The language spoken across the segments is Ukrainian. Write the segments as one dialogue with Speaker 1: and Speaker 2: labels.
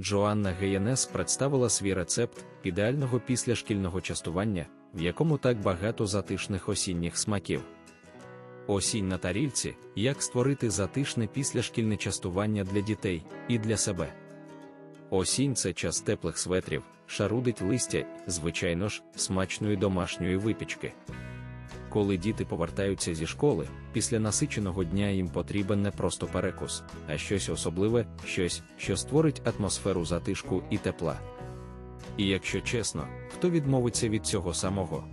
Speaker 1: Джоанна Геєнес представила свій рецепт ідеального післяшкільного частування, в якому так багато затишних осінніх смаків. Осінь на тарільці як створити затишне післяшкільне частування для дітей і для себе. Осінь це час теплих светрів, шарудить листя, звичайно ж, смачної домашньої випічки. Коли діти повертаються зі школи, після насиченого дня їм потрібен не просто перекус, а щось особливе, щось, що створить атмосферу затишку і тепла. І якщо чесно, хто відмовиться від цього самого?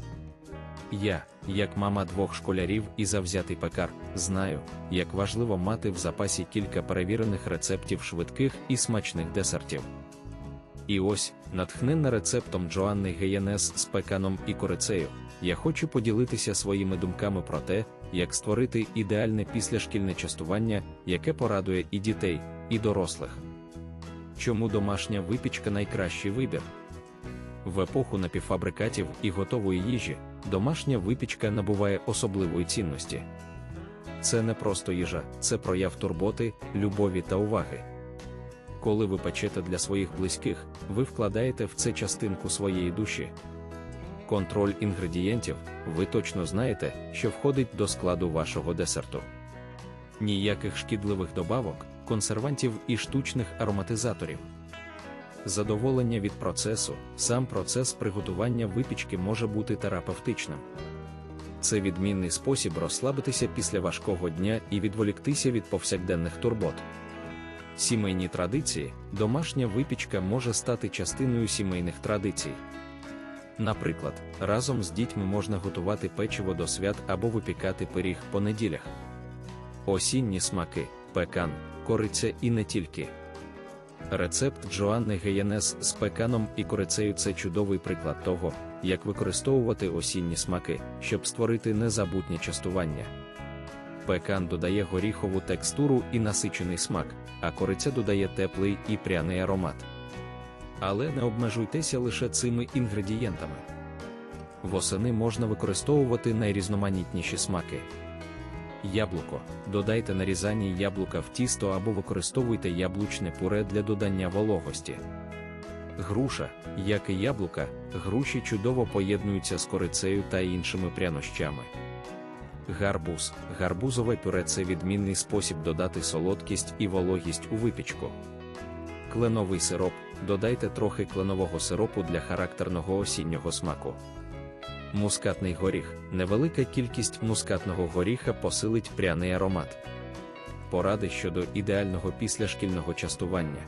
Speaker 1: Я, як мама двох школярів і завзятий пекар, знаю, як важливо мати в запасі кілька перевірених рецептів швидких і смачних десертів. І ось, натхненна рецептом Джоанни Геєнес з пеканом і корицею, я хочу поділитися своїми думками про те, як створити ідеальне післяшкільне частування, яке порадує і дітей, і дорослих. Чому домашня випічка найкращий вибір? В епоху напівфабрикатів і готової їжі домашня випічка набуває особливої цінності. Це не просто їжа, це прояв турботи, любові та уваги. Коли ви печете для своїх близьких, ви вкладаєте в це частинку своєї душі. Контроль інгредієнтів, ви точно знаєте, що входить до складу вашого десерту. Ніяких шкідливих добавок, консервантів і штучних ароматизаторів. Задоволення від процесу, сам процес приготування випічки може бути терапевтичним. Це відмінний спосіб розслабитися після важкого дня і відволіктися від повсякденних турбот. Сімейні традиції, домашня випічка може стати частиною сімейних традицій. Наприклад, разом з дітьми можна готувати печиво до свят або випікати пиріг по неділях. Осінні смаки, пекан, кориця і не тільки. Рецепт Джоанни Геєнес з пеканом і корицею це чудовий приклад того, як використовувати осінні смаки, щоб створити незабутнє частування. Пекан додає горіхову текстуру і насичений смак, а кориця додає теплий і пряний аромат. Але не обмежуйтеся лише цими інгредієнтами. Восени можна використовувати найрізноманітніші смаки. Яблуко. Додайте нарізані яблука в тісто або використовуйте яблучне пуре для додання вологості. Груша, як і яблука, груші чудово поєднуються з корицею та іншими прянощами. Гарбуз. Гарбузове пюре це відмінний спосіб додати солодкість і вологість у випічку. Кленовий сироп. Додайте трохи кленового сиропу для характерного осіннього смаку. Мускатний горіх. Невелика кількість мускатного горіха посилить пряний аромат. Поради щодо ідеального післяшкільного частування.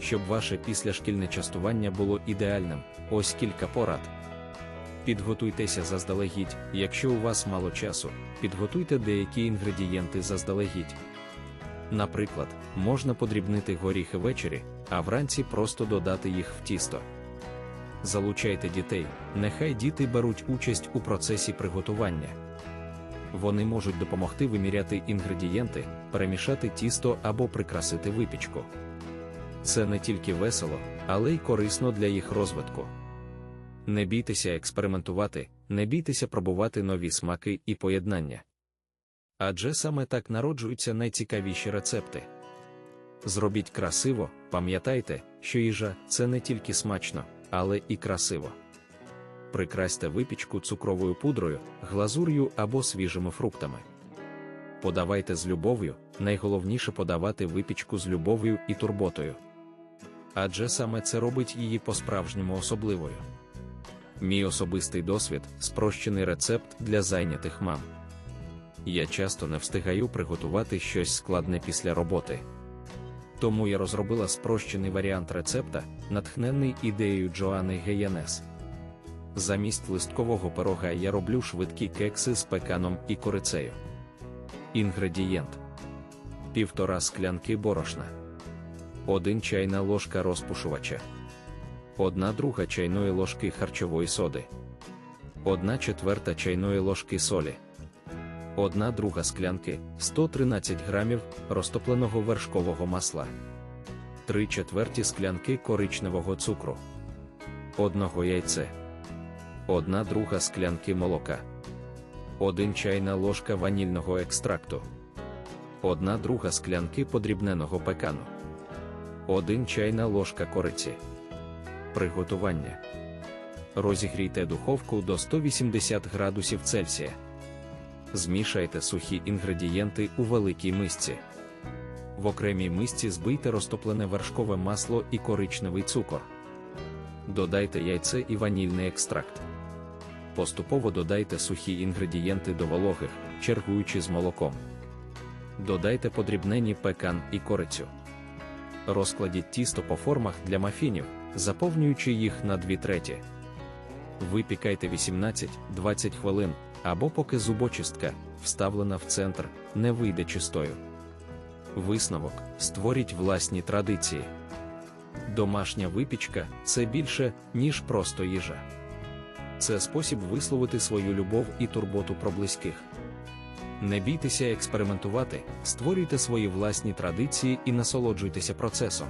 Speaker 1: Щоб ваше післяшкільне частування було ідеальним, ось кілька порад. Підготуйтеся заздалегідь, якщо у вас мало часу, підготуйте деякі інгредієнти заздалегідь. Наприклад, можна подрібнити горіхи ввечері, а вранці просто додати їх в тісто. Залучайте дітей, нехай діти беруть участь у процесі приготування. Вони можуть допомогти виміряти інгредієнти, перемішати тісто або прикрасити випічку. Це не тільки весело, але й корисно для їх розвитку. Не бійтеся експериментувати, не бійтеся пробувати нові смаки і поєднання. Адже саме так народжуються найцікавіші рецепти. Зробіть красиво, пам'ятайте, що їжа це не тільки смачно, але і красиво. Прикрасьте випічку цукровою пудрою, глазур'ю або свіжими фруктами. Подавайте з любов'ю, найголовніше подавати випічку з любов'ю і турботою. Адже саме це робить її по-справжньому особливою. Мій особистий досвід спрощений рецепт для зайнятих мам. Я часто не встигаю приготувати щось складне після роботи. Тому я розробила спрощений варіант рецепта, натхнений ідеєю Джоани Геєнес. Замість листкового пирога я роблю швидкі кекси з пеканом і корицею. Інгредієнт: півтора склянки борошна, 1 чайна ложка розпушувача, 1 друга чайної ложки харчової соди, 1 четверта чайної ложки солі. 1 друга склянки 113 грамів розтопленого вершкового масла, 3 четверті склянки коричневого цукру, 1 яйце, 1 друга склянки молока, 1 чайна ложка ванільного екстракту, 1 друга склянки подрібненого пекану, 1 чайна ложка кориці. Приготування. Розігрійте духовку до 180 градусів Цельсія. Змішайте сухі інгредієнти у великій мисці. В окремій мисці збийте розтоплене вершкове масло і коричневий цукор. Додайте яйце і ванільний екстракт. Поступово додайте сухі інгредієнти до вологих, чергуючи з молоком. Додайте подрібнені пекан і корицю. Розкладіть тісто по формах для мафінів, заповнюючи їх на 2 треті. Випікайте 18-20 хвилин, або поки зубочистка, вставлена в центр, не вийде чистою. Висновок створіть власні традиції. Домашня випічка це більше, ніж просто їжа. Це спосіб висловити свою любов і турботу про близьких. Не бійтеся експериментувати, створюйте свої власні традиції і насолоджуйтеся процесом.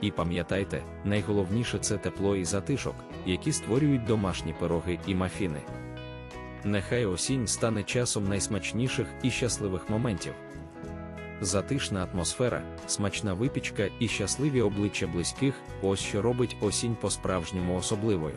Speaker 1: І пам'ятайте, найголовніше це тепло і затишок, які створюють домашні пироги і мафіни. Нехай осінь стане часом найсмачніших і щасливих моментів. Затишна атмосфера, смачна випічка і щасливі обличчя близьких ось що робить осінь по-справжньому особливою.